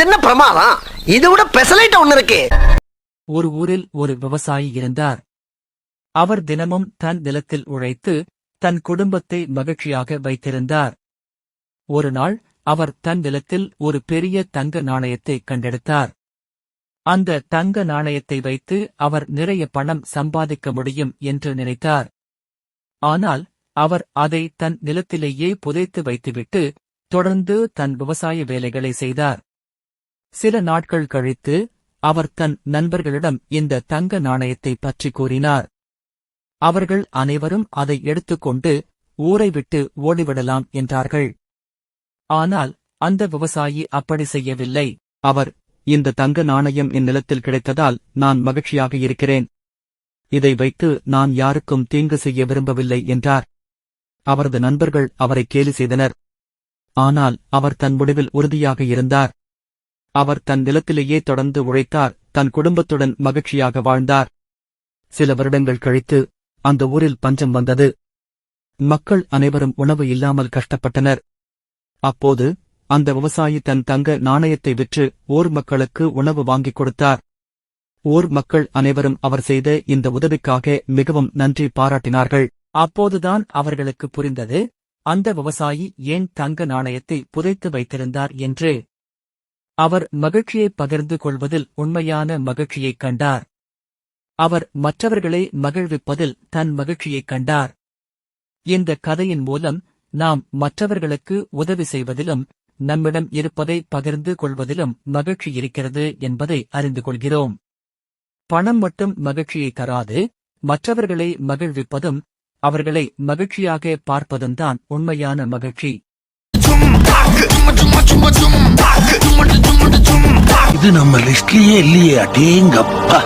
இது என்ன பிரமாதம்? இதை விட பெசலைட் ஒண்ணு இருக்கு. ஒரு ஊரில் ஒரு விவசாயி இருந்தார். அவர் தினமும் தன் நிலத்தில் உழைத்து தன் குடும்பத்தை மகிழ்ச்சியாக வைத்திருந்தார். ஒரு நாள் அவர் தன் நிலத்தில் ஒரு பெரிய தங்க நாணயத்தை கண்டெடுத்தார். அந்த தங்க நாணயத்தை வைத்து அவர் நிறைய பணம் சம்பாதிக்க முடியும் என்று நினைத்தார். ஆனால் அவர் அதை தன் நிலத்திலேயே புதைத்து வைத்துவிட்டு தொடர்ந்து தன் விவசாய வேலைகளை செய்தார். சில நாட்கள் கழித்து அவர் தன் நண்பர்களிடம் இந்த தங்க நாணயத்தை பற்றி கூறினார். அவர்கள் அனைவரும் அதை எடுத்துக்கொண்டு ஊரை விட்டு ஓடிவிடலாம் என்றார்கள். ஆனால் அந்த விவசாயி அப்படி செய்யவில்லை. அவர் இந்த தங்க நாணயம் என் நிலத்தில் கிடைத்ததால் நான் மகிழ்ச்சியாக இருக்கிறேன். இதை வைத்து நான் யாருக்கும் தீங்கு செய்ய விரும்பவில்லை என்றார். அவரது நண்பர்கள் அவரை கேலி செய்தனர். ஆனால் அவர் தன் முடிவில் உறுதியாக இருந்தார். அவர் தன் நிலத்திலேயே தொடர்ந்து உழைத்தார் தன் குடும்பத்துடன் மகிழ்ச்சியாக வாழ்ந்தார். சில வருடங்கள் கழித்து அந்த ஊரில் பஞ்சம் வந்தது. மக்கள் அனைவரும் உணவு இல்லாமல் கஷ்டப்பட்டனர். அப்போது அந்த விவசாயி தன் தங்க நாணயத்தை விற்று ஓர் மக்களுக்கு உணவு வாங்கிக் கொடுத்தார். ஓர் மக்கள் அனைவரும் அவர் செய்த இந்த உதவிக்காக மிகவும் நன்றி பாராட்டினார்கள். அப்போதுதான் அவர்களுக்கு புரிந்தது அந்த விவசாயி ஏன் தங்க நாணயத்தை புதைத்து வைத்திருந்தார் என்று. அவர் மகிழ்ச்சியை பகிர்ந்து கொள்வதில் உண்மையான மகிழ்ச்சியைக் கண்டார். அவர் மற்றவர்களை மகிழ்விப்பதில் தன் மகிழ்ச்சியைக் கண்டார். இந்த கதையின் மூலம் நாம் மற்றவர்களுக்கு உதவி செய்வதிலும் நம்மிடம் இருப்பதை பகிர்ந்து கொள்வதிலும் மகிழ்ச்சி இருக்கிறது என்பதை அறிந்து கொள்கிறோம். பணம் மட்டும் மகிழ்ச்சியை தராது மற்றவர்களை மகிழ்விப்பதும் அவர்களை மகிழ்ச்சியாக பார்ப்பதும் தான் உண்மையான மகிழ்ச்சி. இது நம்ம லிஸ்ட்லயே இல்லையே அடேங்கப்பா.